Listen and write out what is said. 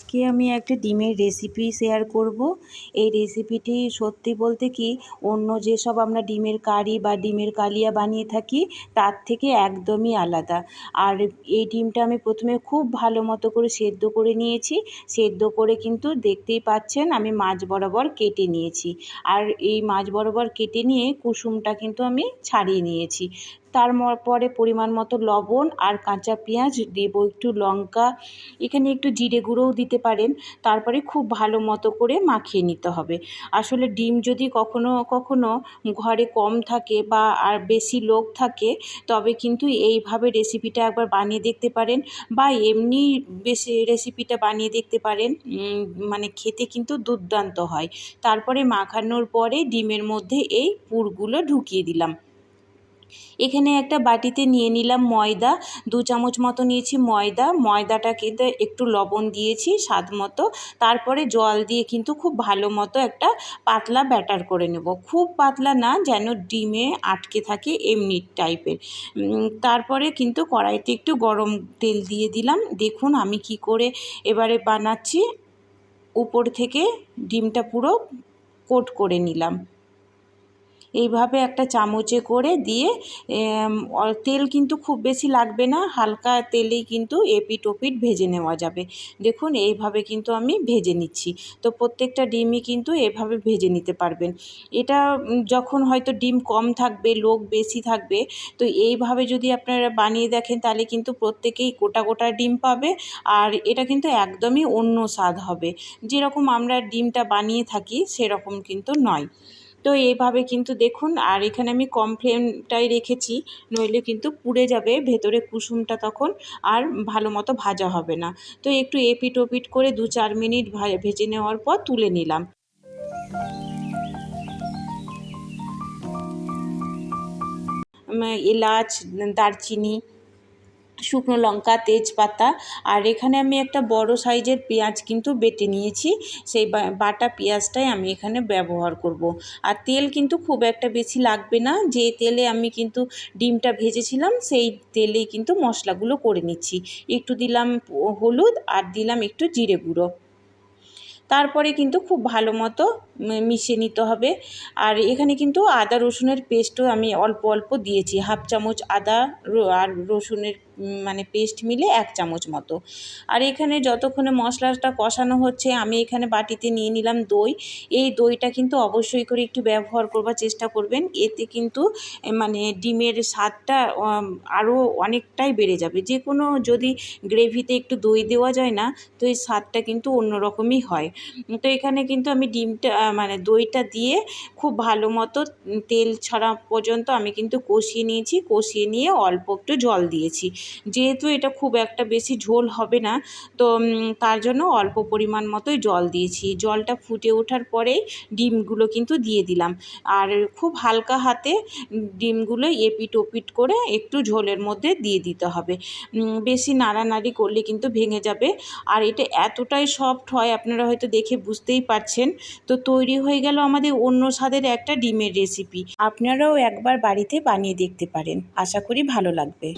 আজকে আমি একটা ডিমের রেসিপি শেয়ার করব। এই রেসিপিটি সত্যি বলতে কি, অন্য যেসব আমরা ডিমের কারি বা ডিমের কালিয়া বানিয়ে থাকি, তার থেকে একদমই আলাদা। আর এই ডিমটা আমি প্রথমে খুব ভালো মতো করে সেদ্ধ করে নিয়েছি। সেদ্ধ করে কিন্তু দেখতেই পাচ্ছেন আমি মাঝ বরাবর কেটে নিয়েছি। আর এই মাঝ বরাবর কেটে নিয়ে কুসুমটা কিন্তু আমি ছাড়িয়ে নিয়েছি। তার পরে পরিমাণ মতো লবণ আর কাঁচা পেঁয়াজ দেবো একটু লঙ্কা। এখানে একটু জিরে গুঁড়োও দিতে পারেন। তারপরে খুব ভালো মতো করে মাখিয়ে নিতে হবে। আসলে ডিম যদি কখনো কখনো ঘরে কম থাকে বা আর বেশি লোক থাকে, তবে কিন্তু এইভাবে রেসিপিটা একবার বানিয়ে দেখতে পারেন বা এমনি বেশি রেসিপিটা বানিয়ে দেখতে পারেন। মানে খেতে কিন্তু দুর্দান্ত হয়। তারপরে মাখানোর পরে ডিমের মধ্যে এই পুরগুলো ঢুকিয়ে দিলাম। এখানে একটা বাটিতে নিয়ে নিলাম ময়দা। দু চামচ মতো নিয়েছি ময়দা। ময়দাটা কিন্তু একটু লবণ দিয়েছি স্বাদ মতো। তারপরে জল দিয়ে কিন্তু খুব ভালো মতো একটা পাতলা ব্যাটার করে নেব। খুব পাতলা না, যেন ডিমে আটকে থাকে এমনি টাইপের। তারপরে কিন্তু কড়াইতে একটু গরম তেল দিয়ে দিলাম। দেখুন আমি কি করে এবারে বানাচ্ছি। উপর থেকে ডিমটা পুরো কোট করে নিলাম। এইভাবে একটা চামচে করে দিয়ে তেল কিন্তু খুব বেশি লাগবে না, হালকা তেলেই কিন্তু এপিট ওপিট ভেজে নেওয়া যাবে। দেখুন, এইভাবে কিন্তু আমি ভেজে নিচ্ছি। তো প্রত্যেকটা ডিমই কিন্তু এভাবে ভেজে নিতে পারবেন। এটা যখন হয়তো ডিম কম থাকবে, লোক বেশি থাকবে, তো এইভাবে যদি আপনারা বানিয়ে দেখেন, তাহলে কিন্তু প্রত্যেকেই গোটা গোটা ডিম পাবে আর এটা কিন্তু একদমই অন্য স্বাদ হবে। যেরকম আমরা ডিমটা বানিয়ে থাকি, সেরকম কিন্তু নয়। তো এইভাবে কিন্তু দেখুন, আর এখানে আমি কম ফ্লেমটাই রেখেছি, নইলে কিন্তু পুড়ে যাবে ভেতরে কুসুমটা তখন, আর ভালো মতো ভাজা হবে না। তো একটু এপিট ওপিট করে দু চার মিনিট ভেজে নেওয়ার পর তুলে নিলাম। এলাচ, দারচিনি শুকনো লঙ্কা, তেজপাতা, আর এখানে আমি একটা বড় সাইজের পেঁয়াজ কিন্তু বেটে নিয়েছি। সেই বাটা পেঁয়াজটাই আমি এখানে ব্যবহার করব। আর তেল কিন্তু খুব একটা বেশি লাগবে না। যে তেলে আমি কিন্তু ডিমটা ভেজেছিলাম, সেই তেলেই কিন্তু মশলাগুলো করে নিচ্ছি। একটু দিলাম হলুদ আর দিলাম একটু জিরে গুঁড়ো। তারপরে কিন্তু খুব ভালো মতো মিশিয়ে নিতে হবে। আর এখানে কিন্তু আদা রসুনের পেস্টও আমি অল্প অল্প দিয়েছি। হাফ চামচ আদা আর রসুনের মানে পেস্ট মিলে এক চামচ মতো। আর এখানে যতক্ষণে মশলাটা কষানো হচ্ছে, আমি এখানে বাটিতে নিয়ে নিলাম দই। এই দইটা কিন্তু অবশ্যই করে একটু ব্যবহার করবার চেষ্টা করবেন। এতে কিন্তু মানে ডিমের স্বাদটা আরও অনেকটাই বেড়ে যাবে। যে কোনো যদি গ্রেভিতে একটু দই দেওয়া যায় না, তো এই স্বাদটা কিন্তু অন্যরকমই হয়। তো এখানে কিন্তু আমি ডিমটা মানে দইটা দিয়ে খুব ভালো মতো তেল ছাড়া পর্যন্ত আমি কিন্তু কষিয়ে নিয়েছি। কষিয়ে নিয়ে অল্প একটু জল দিয়েছি। যেহেতু এটা খুব একটা বেশি ঝোল হবে না, তো তার জন্য অল্প পরিমাণ মতোই জল দিয়েছি। জলটা ফুটে ওঠার পরেই ডিমগুলো কিন্তু দিয়ে দিলাম। আর খুব হালকা হাতে ডিমগুলো এপিট ওপিট করে একটু ঝোলের মধ্যে দিয়ে দিতে হবে। বেশি নাড়ানাড়ি করলে কিন্তু ভেঙে যাবে। আর এটা এতটাই সফট হয়, আপনারা হয়তো দেখে বুঝতেই পারছেন। তো তৈরি হয়ে গেল আমাদের অন্য স্বাদের একটা ডিমের রেসিপি আপনারাও একবার বাড়িতে বানিয়ে দেখতে পারেন। আশা করি ভালো লাগবে।